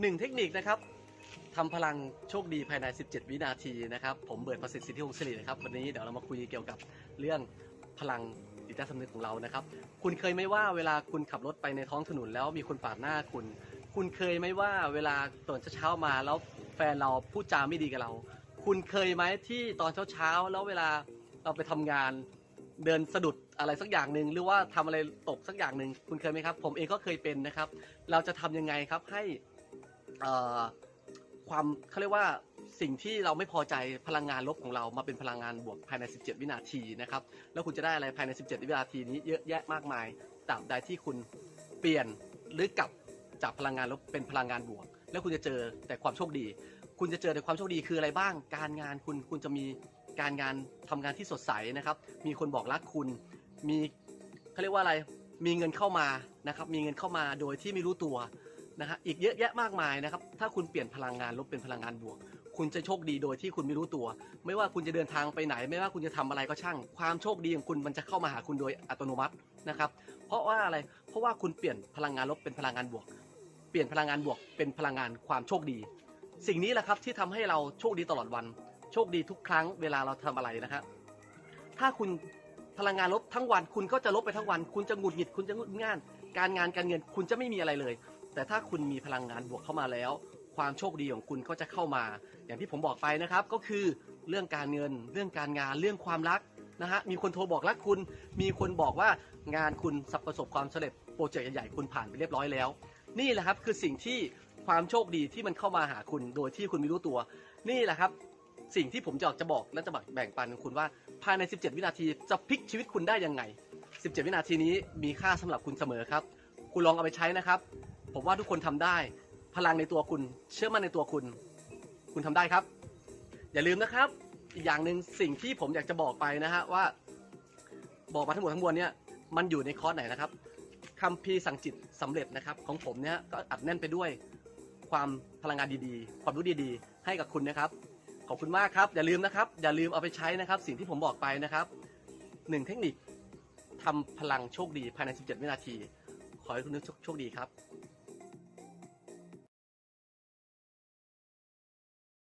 หนึ่งเทคนิคนะครับทำพลังโชคดีภายใน 17 วินาทีนะครับ ผมเบิร์ดประสิทธิ์สิทธิวงศ์สิรินะครับ วันนี้เดี๋ยวเรามาคุยเกี่ยวกับเรื่องพลังจิตใต้สำนึกของเรานะครับ คุณเคยไหมว่าเวลาคุณขับรถไปในท้องถนนแล้วมีคนปาดหน้าคุณ คุณเคยไหมว่าเวลาตอนเช้ามาแล้วแฟนเราพูดจาไม่ดีกับเรา คุณเคยไหมที่ตอนเช้าๆแล้วเวลาเราไปทำงานเดินสะดุดอะไรสักอย่างหนึ่งหรือว่าทำอะไรตกสักอย่างหนึ่งคุณเคยไหมครับ ผมเองก็เคยเป็นนะครับ เราจะทำยังไงครับให้ ความเขาเรียกว่าสิ่งที่เราไม่พอใจพลังงานลบของเรามาเป็นพลังงานบวกภายใน 17 วินาทีนะครับ แล้วคุณจะได้อะไรภายใน 17 วินาทีนี้เยอะแยะมากมายตาบใดที่คุณเปลี่ยนหรือกลับจากพลังงานลบเป็นพลังงานบวก แล้วคุณจะเจอแต่ความโชคดี คุณจะเจอแต่ความโชคดีคืออะไรบ้าง การงานคุณคุณจะมีการงานทำงานที่สดใสนะครับ มีคนบอกรักคุณ มีเขาเรียกว่าอะไร มีเงินเข้ามานะครับ มีเงินเข้ามาโดยที่ไม่รู้ตัว นะฮะอีกเยอะแยะมากมายนะครับ ถ้าคุณเปลี่ยนพลังงานลบเป็นพลังงานบวก คุณจะโชคดีโดยที่คุณไม่รู้ตัว ไม่ว่าคุณจะเดินทางไปไหน ไม่ว่าคุณจะทำอะไรก็ช่าง ความโชคดีของคุณมันจะเข้ามาหาคุณโดยอัตโนมัตินะครับ เพราะว่าอะไร เพราะว่าคุณเปลี่ยนพลังงานลบเป็นพลังงานบวก เปลี่ยนพลังงานบวกเป็นพลังงานความโชคดี สิ่งนี้แหละครับที่ทำให้เราโชคดีตลอดวัน โชคดีทุกครั้งเวลาเราทำอะไรนะครับถ้าคุณพลังงานลบทั้งวัน คุณก็จะลบไปทั้งวัน คุณจะหงุดหงิด คุณจะงุดง่าน การงานการเงิน คุณจะไม่มีอะไรเลย แต่ถ้าคุณมีพลังงานบวกเข้ามาแล้ว ความโชคดีของคุณก็จะเข้ามา อย่างที่ผมบอกไปนะครับก็คือเรื่องการเงิน เรื่องการงานเรื่องความรักนะฮะมีคนโทรบอกรักคุณ มีคนบอกว่างานคุณสับประสบความสำเร็จโปรเจกต์ใหญ่ๆคุณผ่านไปเรียบร้อยแล้ว นี่แหละครับคือสิ่งที่ความโชคดีที่มันเข้ามาหาคุณโดยที่คุณไม่รู้ตัว นี่แหละครับ สิ่งที่ผมจะอยากจะบอกและจะแบ่งปันกับคุณว่าภายใน 17 วินาทีจะพลิกชีวิตคุณได้ยังไง 17 วินาทีนี้มีค่าสำหรับคุณเสมอครับ คุณลองเอาไปใช้นะครับ ผมว่าทุกคนทำได้ พลังในตัวคุณ เชื่อมั่นในตัวคุณ คุณทำได้ครับ อย่าลืมนะครับ อีกอย่างหนึ่งสิ่งที่ผมอยากจะบอกไปนะฮะว่า บอกมาทั้งหมดทั้งมวลเนี่ยมันอยู่ในคอร์สไหนนะครับคัมภีร์สั่งจิตสำเร็จนะครับ ของผมเนี่ยก็อัดแน่นไปด้วยความพลังงานดีๆ ความรู้ดีๆ ให้กับคุณนะครับขอบคุณมากครับ อย่าลืมนะครับ อย่าลืมเอาไปใช้นะครับ สิ่งที่ผมบอกไปนะครับหนึ่งเทคนิคทำพลังโชคดีภายใน 17 วินาที ขอให้คุณโชคดีครับ